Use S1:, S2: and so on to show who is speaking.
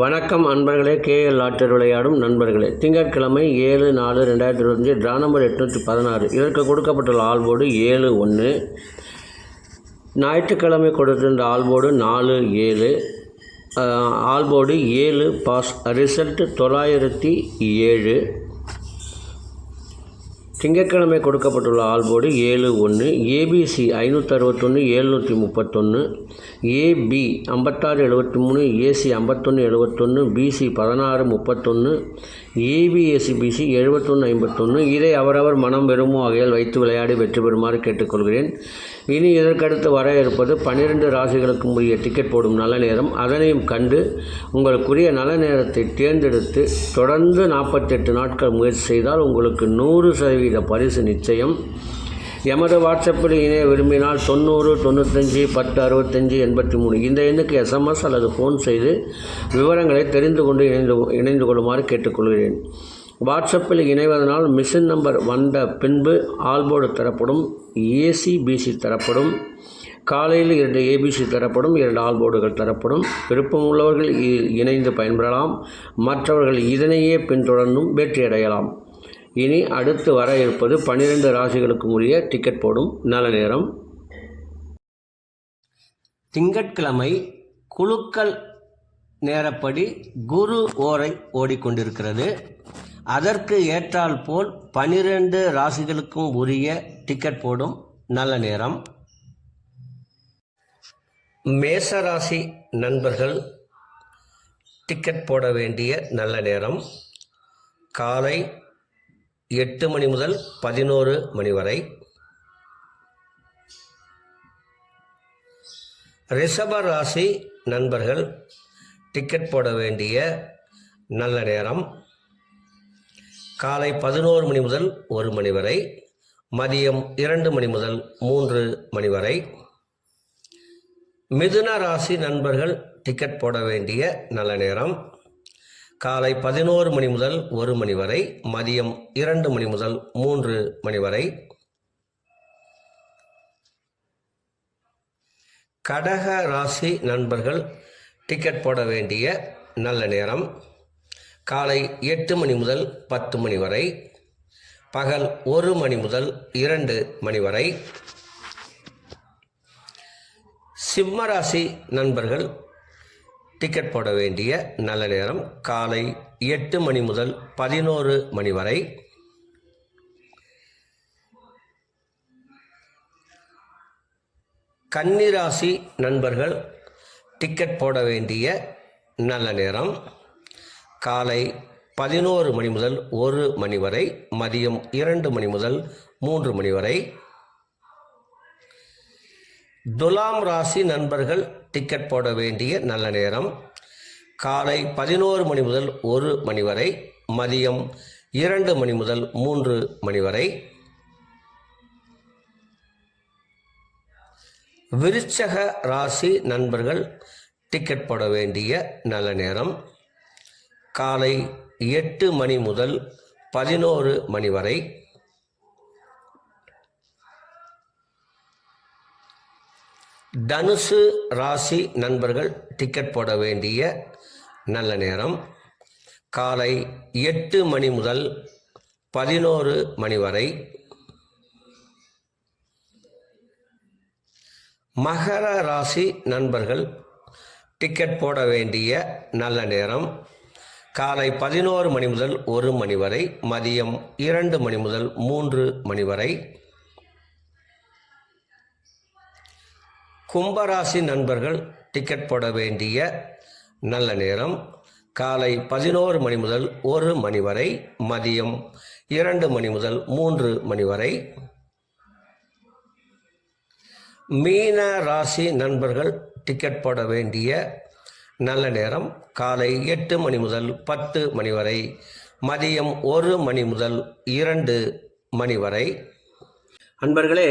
S1: வணக்கம் அன்பர்களே KL order விளையாடும் நண்பர்களே. திங்கட்கிழமை ஏழு நாலு ரெண்டாயிரத்தி இருபத்தஞ்சு ட்ரா நம்பர் எட்நூற்றி பதினாறு. இதற்கு கொடுக்கப்பட்டுள்ள ஆல்போர்டு ஏழு ஒன்று. ஞாயிற்றுக்கிழமை கொடுத்திருந்த ஆல்போர்டு நாலு ஏழு. ஆல்போர்டு ஏழு பாஸ் ரிசல்ட்டு தொள்ளாயிரத்தி ஏழு. திங்கட்கிழமை கொடுக்கப்பட்டுள்ள ஆல்போர்டு ஏழு ஒன்று ஏபிசி ஐநூற்றி அறுபத்தொன்று ஏழ்நூற்றி முப்பத்தொன்று ஏபி ஐம்பத்தாறு எழுபத்தி மூணு ஏசி ஐம்பத்தொன்று எழுபத்தொன்று பிசி பதினாறு முப்பத்தொன்று ஏபிஎஸ்சிபிசி எழுபத்தொன்று ஐம்பத்தொன்று இதை அவரவர் மனம் விரும்பும் வகையில் வைத்து விளையாடி வெற்றி பெறுமாறு கேட்டுக்கொள்கிறேன். இனி இதற்கடுத்து வர இருப்பது பன்னிரெண்டு ராசிகளுக்கு உரிய டிக்கெட் போடும் நல்ல நேரம். அதனையும் கண்டு உங்களுக்குரிய நல்ல நேரத்தை தேர்ந்தெடுத்து தொடர்ந்து நாற்பத்தெட்டு நாட்கள் முயற்சி செய்தால் உங்களுக்கு நூறு சதவீத பரிசு நிச்சயம். எமது வாட்ஸ்அப்பில் இணைய விரும்பினால் தொண்ணூறு தொண்ணூத்தஞ்சு பத்து அறுபத்தஞ்சு எண்பத்தி மூணு இந்த எண்ணுக்கு எஸ்எம்எஸ் அல்லது ஃபோன் செய்து விவரங்களை தெரிந்து கொண்டு இணைந்து இணைந்து கொள்ளுமாறு கேட்டுக்கொள்கிறேன். வாட்ஸ்அப்பில் இணைவதனால் மிஷின் நம்பர் வந்த பின்பு ஆல்போர்டு தரப்படும் ஏசிபிசி தரப்படும் காலையில் இரண்டு ஏபிசி தரப்படும் இரண்டு ஆல்போர்டுகள் தரப்படும். விருப்பம் உள்ளவர்கள் இ- இணைந்து பயன்பெறலாம். மற்றவர்கள் இதனையே பின்தொடர்ந்தும் வெற்றியடையலாம். இனி அடுத்து வர இருப்பது பன்னிரெண்டு ராசிகளுக்கு உரிய டிக்கெட் போடும் நல்ல நேரம். திங்கட்கிழமை குழுக்கள் நேரப்படி குரு ஓரை ஓடிக்கொண்டிருக்கிறது. அதற்கு ஏற்றால் போல் பனிரெண்டு ராசிகளுக்கும் உரிய டிக்கெட் போடும் நல்ல நேரம். மேசராசி நண்பர்கள் டிக்கெட் போட வேண்டிய நல்ல நேரம். காலை எட்டு மணி முதல் பதினோரு மணி வரை. ரிஷப ராசி நண்பர்கள் டிக்கெட் போட வேண்டிய நல்ல நேரம். காலை பதினோரு மணி முதல் ஒரு மணி வரை. மதியம் இரண்டு மணி முதல் மூன்று மணி வரை. மிதுன ராசி நண்பர்கள் டிக்கெட் போட வேண்டிய நல்ல நேரம். காலை பதினோரு மணி முதல் ஒரு மணி வரை மதியம் இரண்டு மணி முதல் மூன்று மணி வரை. கடக ராசி நண்பர்கள் டிக்கெட் போட வேண்டிய நல்ல நேரம். காலை எட்டு மணி முதல் பத்து மணி வரை பகல் ஒரு மணி முதல் இரண்டு மணி வரை. சிம்மராசி நண்பர்கள் டிக்கெட் போட வேண்டிய நல்ல நேரம் காலை எட்டு மணி முதல் பதினோரு மணி வரை. கன்னிராசி நண்பர்கள் டிக்கெட் போட வேண்டிய நல்ல நேரம் காலை பதினோரு மணி முதல் ஒரு மணி வரை மதியம் இரண்டு மணி முதல் மூன்று மணி வரை. துலாம் ராசி நண்பர்கள் டிக்கெட் போட வேண்டிய நல்ல நேரம். காலை பதினோரு மணி முதல் ஒரு மணி வரை மதியம் இரண்டு மணி முதல் மூன்று மணி வரை. விருச்சக ராசி நண்பர்கள் டிக்கெட் போட வேண்டிய நல்ல நேரம். காலை எட்டு மணி முதல் பதினோரு மணி வரை. தனுசு ராசி நண்பர்கள் டிக்கெட் போட வேண்டிய நல்ல நேரம். காலை எட்டு மணி முதல் பதினோரு மணி வரை. மகர ராசி நண்பர்கள் டிக்கெட் போட வேண்டிய நல்ல நேரம். காலை பதினோரு மணி முதல் ஒரு மணி வரை மதியம் இரண்டு மணி முதல் மூன்று மணி வரை. கும்பராசி நண்பர்கள் டிக்கெட் போட வேண்டிய நல்ல நேரம். காலை பதினோரு மணி முதல் ஒரு மணி வரை மதியம் இரண்டு மணி முதல் மூன்று மணி வரை. மீன ராசி நண்பர்கள் டிக்கெட் போட வேண்டிய நல்ல நேரம். காலை எட்டு மணி முதல் பத்து மணி வரை
S2: மதியம் ஒரு மணி முதல் இரண்டு மணி வரை.
S1: அன்பர்களே